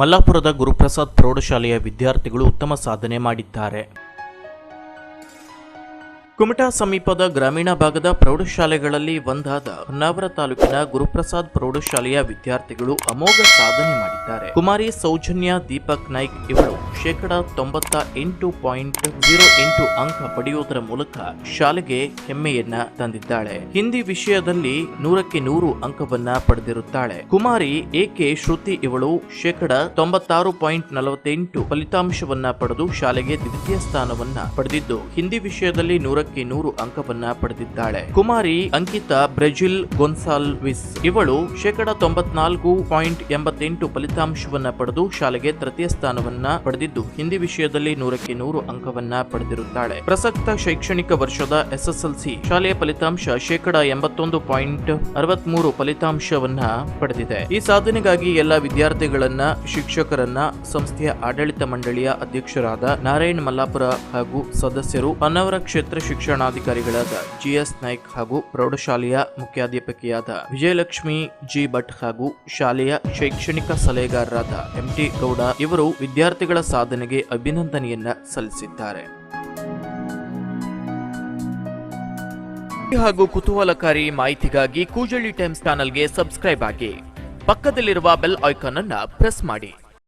ಮಲ್ಲಾಪುರದ ಗುರುಪ್ರಸಾದ್ ಪ್ರೌಢಶಾಲೆಯ ವಿದ್ಯಾರ್ಥಿಗಳು ಉತ್ತಮ ಸಾಧನೆ ಮಾಡಿದ್ದಾರೆ. ಕುಮಟಾ ಸಮೀಪದ ಗ್ರಾಮೀಣ ಭಾಗದ ಪ್ರೌಢಶಾಲೆಗಳಲ್ಲಿ ಒಂದಾದ ಹೊನ್ನಾವರ ತಾಲೂಕಿನ ಗುರುಪ್ರಸಾದ್ ಪ್ರೌಢಶಾಲೆಯ ವಿದ್ಯಾರ್ಥಿಗಳು ಅಮೋಘ ಸಾಧನೆ ಮಾಡಿದ್ದಾರೆ. ಕುಮಾರಿ ಸೌಜನ್ಯ ದೀಪಕ್ ನಾಯ್ಕ್ ಇವಳು ಶೇಕಡ ತೊಂಬತ್ತ ಎಂಟು ಪಾಯಿಂಟ್ ಜೀರೋ ಎಂಟು ಅಂಕ ಪಡೆಯುವುದರ ಮೂಲಕ ಶಾಲೆಗೆ ಹೆಮ್ಮೆಯನ್ನ ತಂದಿದ್ದಾಳೆ. ಹಿಂದಿ ವಿಷಯದಲ್ಲಿ ನೂರಕ್ಕೆ ನೂರು ಅಂಕವನ್ನ ಪಡೆದಿರುತ್ತಾಳೆ. ಕುಮಾರಿ ಎಕೆ ಶ್ರುತಿ ಇವಳು ಶೇಕಡ ತೊಂಬತ್ತಾರು ಪಾಯಿಂಟ್ ನಲವತ್ತೆಂಟು ಫಲಿತಾಂಶವನ್ನ ಪಡೆದು ಶಾಲೆಗೆ ದ್ವಿತೀಯ ಸ್ಥಾನವನ್ನ ಪಡೆದಿದ್ದು, ಹಿಂದಿ ವಿಷಯದಲ್ಲಿ ನೂರಕ್ಕೆ ನೂರು ಅಂಕವನ್ನ ಪಡೆದಿದ್ದಾಳೆ. ಕುಮಾರಿ ಅಂಕಿತಾ ಬ್ರೆಜಿಲ್ ಗೊನ್ಸಾಲ್ವಿಸ್ ಇವಳು ಶೇಕಡ ತೊಂಬತ್ನಾಲ್ಕು ಪಾಯಿಂಟ್ ಎಂಬತ್ತೆಂಟು ಫಲಿತಾಂಶವನ್ನ ಪಡೆದು ಶಾಲೆಗೆ ತೃತೀಯ ಸ್ಥಾನವನ್ನ ಪಡೆದಿದ್ದು ಹಿಂದಿ ವಿಷಯದಲ್ಲಿ ನೂರಕ್ಕೆ ನೂರು ಅಂಕವನ್ನ ಪಡೆದಿರುತ್ತಾಳೆ. ಪ್ರಸಕ್ತ ಶೈಕ್ಷಣಿಕ ವರ್ಷದ ಎಸ್ಎಸ್ಎಲ್ಸಿ ಶಾಲೆಯ ಫಲಿತಾಂಶ ಶೇಕಡ ಎಂಬತ್ತೊಂದು ಪಾಯಿಂಟ್ ಅರವತ್ಮೂರು ಫಲಿತಾಂಶವನ್ನ ಪಡೆದಿದೆ. ಈ ಸಾಧನೆಗಾಗಿ ಎಲ್ಲ ವಿದ್ಯಾರ್ಥಿಗಳನ್ನ, ಶಿಕ್ಷಕರನ್ನ, ಸಂಸ್ಥೆಯ ಆಡಳಿತ ಮಂಡಳಿಯ ಅಧ್ಯಕ್ಷರಾದ ನಾರಾಯಣ್ ಮಲ್ಲಾಪುರ ಹಾಗೂ ಸದಸ್ಯರು ಹೊನ್ನವರ ಕ್ಷೇತ್ರ ಶಿಕ್ಷಣಾಧಿಕಾರಿಗಳಾದ ಜಿಎಸ್ ನಾಯ್ಕ್ ಹಾಗೂ ಪ್ರೌಢಶಾಲೆಯ ಮುಖ್ಯಾಧ್ಯಾಪಕಿಯಾದ ವಿಜಯಲಕ್ಷ್ಮಿ ಜಿ. ಭಟ್ ಹಾಗೂ ಶಾಲೆಯ ಶೈಕ್ಷಣಿಕ ಸಲಹೆಗಾರರಾದ ಎಂಟಿ ಗೌಡ ಇವರು ವಿದ್ಯಾರ್ಥಿಗಳ ಸಾಧನೆಗೆ ಅಭಿನಂದನೆಯನ್ನ ಸಲ್ಲಿಸಿದ್ದಾರೆ. ಹಾಗೂ ಕುತೂಹಲಕಾರಿ ಮಾಹಿತಿಗಾಗಿ ಕೂಜಳ್ಳಿ ಟೈಮ್ಸ್ ಚಾನಲ್ಗೆ ಸಬ್ಸ್ಕ್ರೈಬ್ ಆಗಿ. ಪಕ್ಕದಲ್ಲಿರುವ ಬೆಲ್ ಐಕಾನ್ ಅನ್ನ ಪ್ರೆಸ್ ಮಾಡಿ.